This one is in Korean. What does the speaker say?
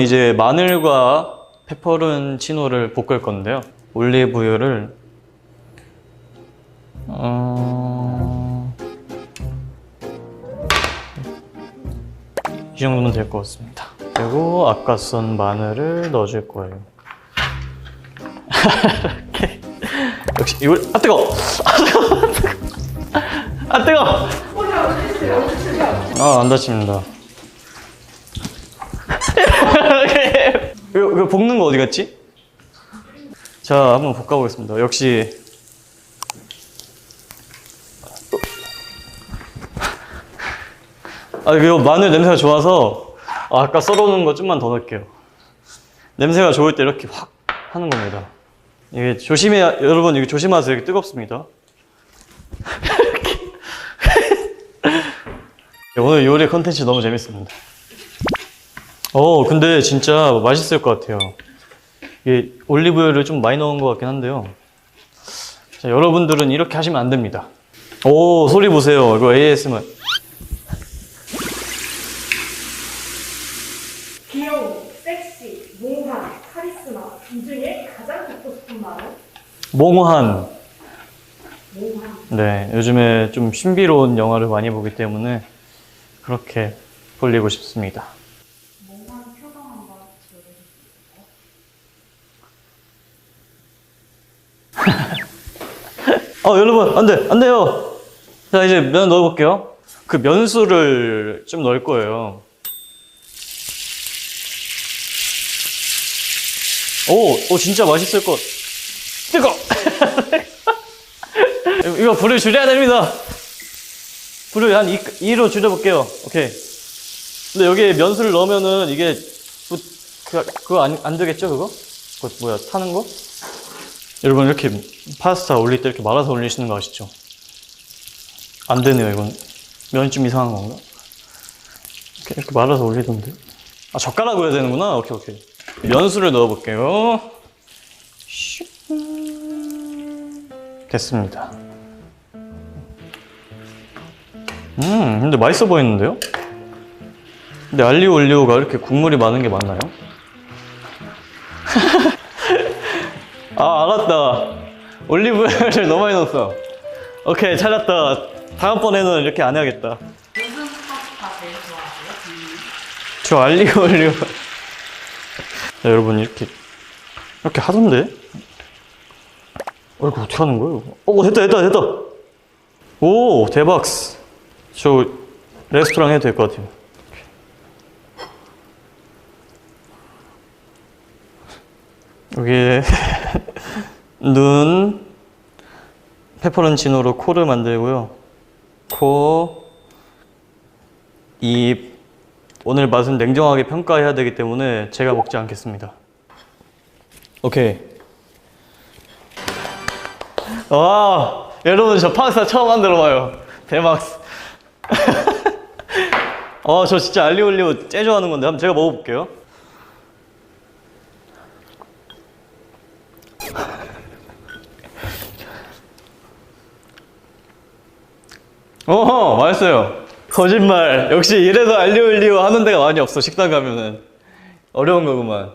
오늘은 이제 마늘과 페퍼론치노를 볶을 건데요. 올리브유를 어... 이 정도면 될 것 같습니다. 그리고 아까 썬 마늘을 넣어줄 거예요. 역시 이걸 아 뜨거! 아 뜨거! 아안 다칩니다. 이거, 볶는 거 어디 갔지? 자, 한번 볶아보겠습니다. 역시. 아, 이거 마늘 냄새가 좋아서 아, 아까 썰어놓은 거 좀만 더 넣을게요. 냄새가 좋을 때 이렇게 확 하는 겁니다. 이게 조심해, 여러분, 이거 조심하세요. 이게 뜨겁습니다. 오늘 요리 컨텐츠 너무 재밌습니다. 어, 근데 진짜 맛있을 것 같아요. 이게 올리브유를 좀 많이 넣은 것 같긴 한데요. 자, 여러분들은 이렇게 하시면 안 됩니다. 오, 소리 보세요. 이거 ASMR. 귀여운, 섹시, 몽환, 카리스마 이 중에 가장 듣고 싶은 말은? 몽환. 몽환 네, 요즘에 좀 신비로운 영화를 많이 보기 때문에 그렇게 돌리고 싶습니다. 몽환 표정 한번 어, 여러분, 안 돼, 안 돼요. 자, 이제 면 넣어볼게요. 그 면수를 좀 넣을 거예요. 오, 오, 진짜 맛있을 것. 뜨거! 이거 불을 줄여야 됩니다. 불을 한 2, 2로 줄여볼게요. 오케이. 근데 여기에 면수를 넣으면은 이게, 뭐, 그, 그거 안, 안 되겠죠, 그거? 그거 뭐야, 타는 거? 여러분 이렇게 파스타 올릴 때 이렇게 말아서 올리시는 거 아시죠? 안 되네요 이건 면이 좀 이상한 건가? 이렇게, 이렇게 말아서 올리던데 아 젓가락으로 해야 되는구나 오케이 오케이 면수를 넣어볼게요 슉. 됐습니다 음 근데 맛있어 보이는데요? 근데 알리오 올리오가 이렇게 국물이 많은 게 맞나요? 아 알았다. 올리브유를 너무 많이 넣었어. 오케이 찾았다. 다음번에는 이렇게 안 해야겠다? 저 알리오 올리오. 자, 여러분 이렇게 이렇게 하던데? 어 이거 어떻게 하는 거예요? 어 됐다 됐다 됐다. 오 대박 저 레스토랑 해도 될 것 같아요. 여기에 눈 페퍼론치노로 코를 만들고요. 코, 입. 오늘 맛은 냉정하게 평가해야 되기 때문에 제가 먹지 않겠습니다. 오케이. 와 여러분 저 파스타 처음 만들어봐요. 대박. 어저 진짜 알리올리오 째 좋아하는 건데 한번 제가 먹어볼게요 어허 맛있어요. 거짓말. 역시 이래서 알리올리오 하는 데가 많이 없어 식당 가면은. 어려운 거구만